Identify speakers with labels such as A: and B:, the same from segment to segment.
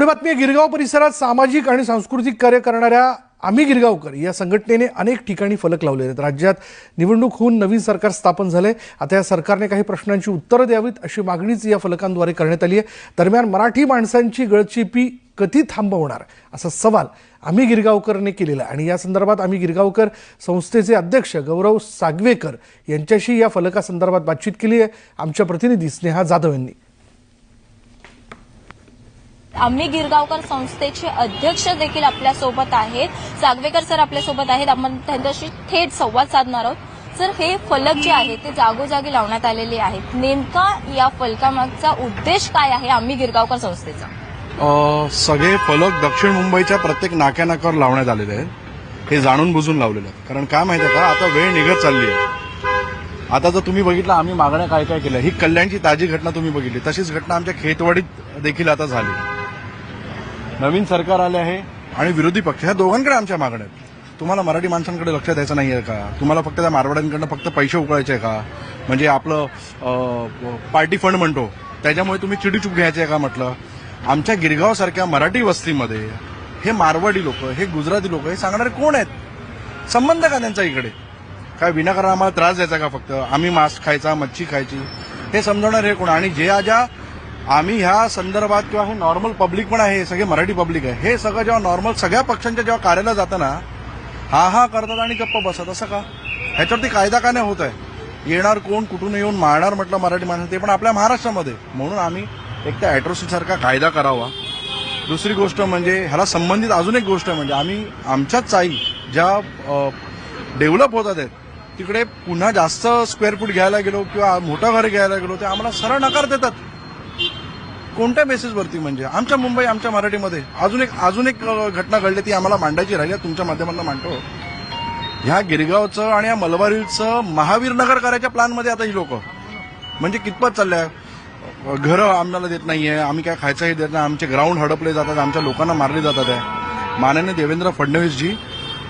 A: पुढे बातमी गिरगाव परिसरात सामाजिक आणि सांस्कृतिक कार्य करणाऱ्या आम्ही गिरगावकर या संघटनेने अनेक ठिकाणी फलक लावले आहेत. राज्यात निवडणूक होऊन नवीन सरकार स्थापन झाले आता या सरकारने काही प्रश्नांची उत्तरं द्यावीत अशी मागणीच या फलकांद्वारे करण्यात आली आहे. दरम्यान मराठी माणसांची गळचिपी कधी थांबवणार असा सवाल आम्ही गिरगावकरने केलेला आहे. आणि या संदर्भात आम्ही गिरगावकर संस्थेचे अध्यक्ष गौरव सागवेकर यांच्याशी या फलकासंदर्भात बातचीत केली आहे. आमच्या प्रतिनिधी स्नेहा जाधव यांनी.
B: आम्ही गिरगावकर संस्थेचे अध्यक्ष देखील आपल्यासोबत आहेत. सागवेकर सर आपल्यासोबत आहेत. आपण त्यांच्याशी थेट संवाद साधणार आहोत. सर हे फलक जे आहेत ते जागोजागी लावण्यात आलेले आहेत. नेमका या फलकामागचा उद्देश काय आहे आम्ही गिरगावकर संस्थेचा?
C: सगळे फलक दक्षिण मुंबईच्या प्रत्येक नाक्यानाक्यावर लावण्यात आलेले आहेत. हे जाणून बुजून लावलेले आहेत. कारण काय माहिती आहे का? आता वेळ निघत चालली आहे. आता जर तुम्ही बघितलं आम्ही मागण्या काय काय केल्या? ही कल्याणची ताजी घटना तुम्ही बघितली. तशीच घटना आमच्या खेतवाडीत देखील आता झाली. नवीन सरकार आले आहे. आणि विरोधी पक्ष ह्या दोघांकडे आमच्या मागण्या आहेत. तुम्हाला मराठी माणसांकडे लक्ष द्यायचं नाही आहे का? तुम्हाला फक्त त्या मारवाड्यांकडनं फक्त पैसे उकळायचे का? म्हणजे आपलं पार्टी फंड म्हणतो त्याच्यामुळे तुम्ही चिडीचूप घ्यायचे आहे का म्हटलं? आमच्या गिरगावसारख्या मराठी वस्तीमध्ये हे मारवाडी लोक हे गुजराती लोक हे सांगणारे कोण आहेत? संबंध का त्यांचा इकडे? काय विनाकारण आम्हाला त्रास द्यायचा का फक्त? आम्ही मांस खायचा मच्छी खायची हे समजवणार हे कोण? आणि जे ज्या आम्ही ह्या संदर्भात किंवा हे नॉर्मल पब्लिक पण आहे हे सगळे मराठी पब्लिक आहे. हे सगळं जेव्हा नॉर्मल सगळ्या पक्षांच्या जेव्हा कार्याला जातं ना हा हा करतात आणि गप्प बसत असं का? ह्याच्यावरती कायदा का नाही होत आहे? येणार कोण कुठून येऊन मारणार म्हटलं मराठी माणसं ते पण आपल्या महाराष्ट्रामध्ये. म्हणून आम्ही एक त्या अॅट्रॉसिटी सारखा कायदा करावा. दुसरी गोष्ट म्हणजे ह्याला संबंधित अजून एक गोष्ट म्हणजे आम्ही आमच्याच चाई ज्या डेव्हलप होतात आहेत तिकडे पुन्हा जास्त स्क्वेअर फूट घ्यायला गेलो किंवा मोठं घर घ्यायला गेलो ते आम्हाला सरळ नकार देतात. कोणत्या बेसिसवरती म्हणजे? आमच्या मुंबई आमच्या मराठीमध्ये अजून एक अजून एक घटना घडली ती आम्हाला मांडायची राहिली तुमच्या माध्यमातून मांडतो. ह्या गिरगावचं आणि या मलबारीचं महावीरनगर करायच्या प्लॅनमध्ये आता ही लोक. म्हणजे कितपत चालल्या? घरं आम्हाला देत नाहीये आम्ही काय खायचंही देत नाही आमचे ग्राउंड हडपले जातात आमच्या लोकांना मारले जातात आहे. माननीय देवेंद्र फडणवीसजी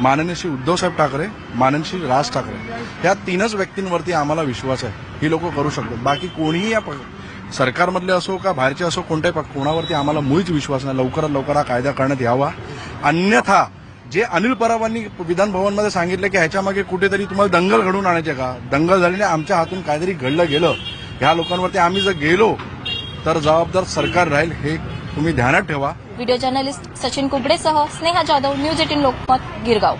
C: माननीय श्री उद्धवसाहेब ठाकरे माननीय श्री राज ठाकरे. या तीनच व्यक्तींवरती आम्हाला विश्वास आहे. ही लोक करू शकतात. बाकी कोणीही या सरकारमधले असो का बाहेरचे असो कोणत्याही पक्ष कोणावरती आम्हाला मुळीच विश्वास नाही. लवकरात लवकर हा कायदा करण्यात यावा. अन्यथा जे अनिल परबांनी विधानभवनमध्ये सांगितलं की ह्याच्यामागे कुठेतरी तुम्हाला दंगल घडून आणायचे का? दंगल झाल्याने आमच्या हातून काहीतरी घडलं गेलं. ह्या लोकांवरती आम्ही जर गेलो तर जबाबदार सरकार राहील हे तुम्ही ध्यानात ठेवा.
B: व्हिडिओ जर्नलिस्ट सचिन कुबडेसह स्नेहा जाधव न्यूज एटीन लोकमत गिरगाव.